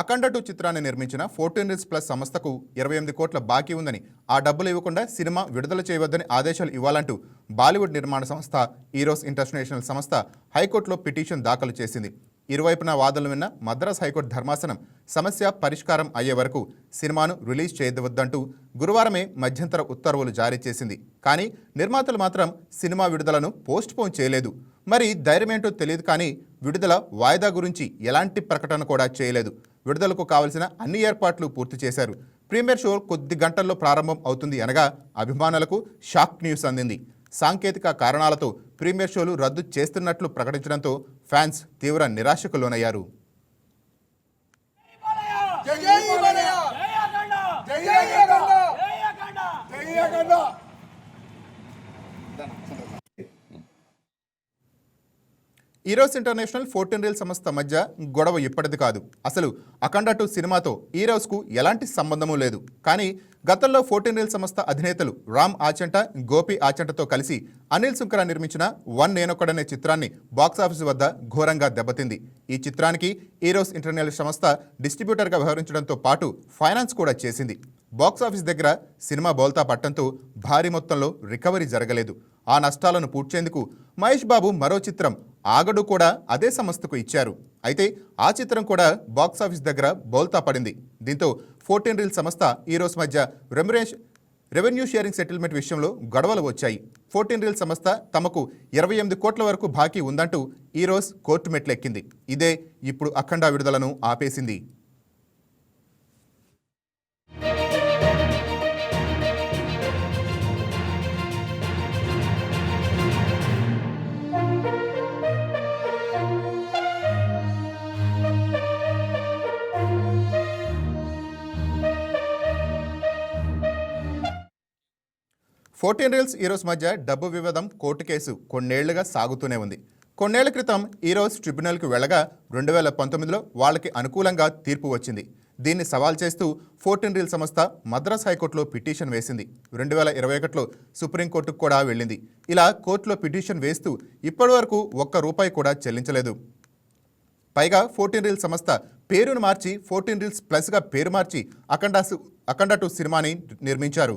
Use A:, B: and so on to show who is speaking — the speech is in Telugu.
A: అఖండ టూ చిత్రాన్ని నిర్మించిన ఫోర్టీన్ రీల్స్ ప్లస్ సంస్థకు ఇరవై ఎనిమిది కోట్ల బాకీ ఉందని ఆ డబ్బులు ఇవ్వకుండా సినిమా విడుదల చేయవద్దని ఆదేశాలు ఇవ్వాలంటూ బాలీవుడ్ నిర్మాణ సంస్థ ఈరోస్ ఇంటర్నేషనల్ సంస్థ హైకోర్టులో పిటిషన్ దాఖలు చేసింది. ఇరువైపున వాదనలు విన్న మద్రాస్ హైకోర్టు ధర్మాసనం సమస్య పరిష్కారం అయ్యే వరకు సినిమాను రిలీజ్ చేయవద్దంటూ గురువారమే మధ్యంతర ఉత్తర్వులు జారీ చేసింది. కానీ నిర్మాతలు మాత్రం సినిమా విడుదలను పోస్ట్పోన్ చేయలేదు. మరి ధైర్యమేంటో తెలియదు కానీ విడుదల వాయిదా గురించి ఎలాంటి ప్రకటన కూడా చేయలేదు. విడుదలకు కావలసిన అన్ని ఏర్పాట్లు పూర్తి చేశారు. ప్రీమియర్ షో కొద్ది గంటల్లో ప్రారంభం అవుతుంది అనగా అభిమానులకు షాక్ న్యూస్ అందింది. సాంకేతిక కారణాలతో ప్రీమియర్ షోలు రద్దు చేస్తున్నట్లు ప్రకటించడంతో ఫ్యాన్స్ తీవ్ర నిరాశకు లోనయ్యారు.
B: జై జై బాలయ్య జై జై అఖండ జై Akhanda
A: Eros International fourteen reel సంస్థ మధ్య గొడవ ఇప్పటిది కాదు. అసలు అఖండ టూ సినిమాతో ఈరోస్కు ఎలాంటి సంబంధమూ లేదు. కానీ గతంలో ఫోర్టీన్ రీల్ సంస్థ అధినేతలు రామ్ ఆచంట గోపి ఆచంటతో కలిసి అనిల్ సుంకర నిర్మించిన వన్ నేనొక్కడనే చిత్రాన్ని బాక్సాఫీస్ వద్ద ఘోరంగా దెబ్బతింది. ఈ చిత్రానికి ఈరోస్ ఇంటర్నేషనల్ సంస్థ డిస్ట్రిబ్యూటర్గా వ్యవహరించడంతో పాటు ఫైనాన్స్ కూడా చేసింది. బాక్సాఫీస్ దగ్గర సినిమా బోల్తా పట్టంతో భారీ మొత్తంలో రికవరీ జరగలేదు. ఆ నష్టాలను పూడ్చేందుకు మహేష్ బాబు మరో చిత్రం. ఆగడు కూడా అదే సంస్థకు ఇచ్చారు. అయితే ఆ చిత్రం కూడా బాక్సాఫీస్ దగ్గర బోల్తా పడింది. దీంతో ఫోర్టీన్ రీల్ సంస్థ ఈరోజు మధ్య రెమరేష్ రెవెన్యూ షేరింగ్ సెటిల్మెంట్ విషయంలో గొడవలు వచ్చాయి. ఫోర్టీన్ రీల్ సంస్థ తమకు ఇరవై ఎనిమిది కోట్ల వరకు బాకీ ఉందంటూ ఈరోజు కోర్టు మెట్లెక్కింది. ఇదే ఇప్పుడు అఖండ విడుదలను ఆపేసింది. ఫోర్టీన్ రీల్స్ ఈరోస్ మధ్య డబ్బు వివాదం కోర్టు కేసు కొన్నేళ్ళుగా సాగుతూనే ఉంది. కొన్నేళ్ళ క్రితం ఈరోస్ ట్రిబ్యునల్కి వెళ్ళగా రెండు వేల పంతొమ్మిదిలో వాళ్ళకి అనుకూలంగా తీర్పు వచ్చింది. దీన్ని సవాల్ చేస్తూ ఫోర్టీన్ రీల్ సంస్థ మద్రాస్ హైకోర్టులో పిటిషన్ వేసింది. రెండు వేల ఇరవై ఒకటిలో సుప్రీంకోర్టుకు కూడా వెళ్ళింది. ఇలా కోర్టులో పిటిషన్ వేస్తూ ఇప్పటివరకు ఒక్క రూపాయి కూడా చెల్లించలేదు. పైగా ఫోర్టీన్ రీల్ సంస్థ పేరును మార్చి ఫోర్టీన్ రీల్స్ ప్లస్గా పేరు మార్చి అఖండ అఖండ టూ సినిమాని నిర్మించారు.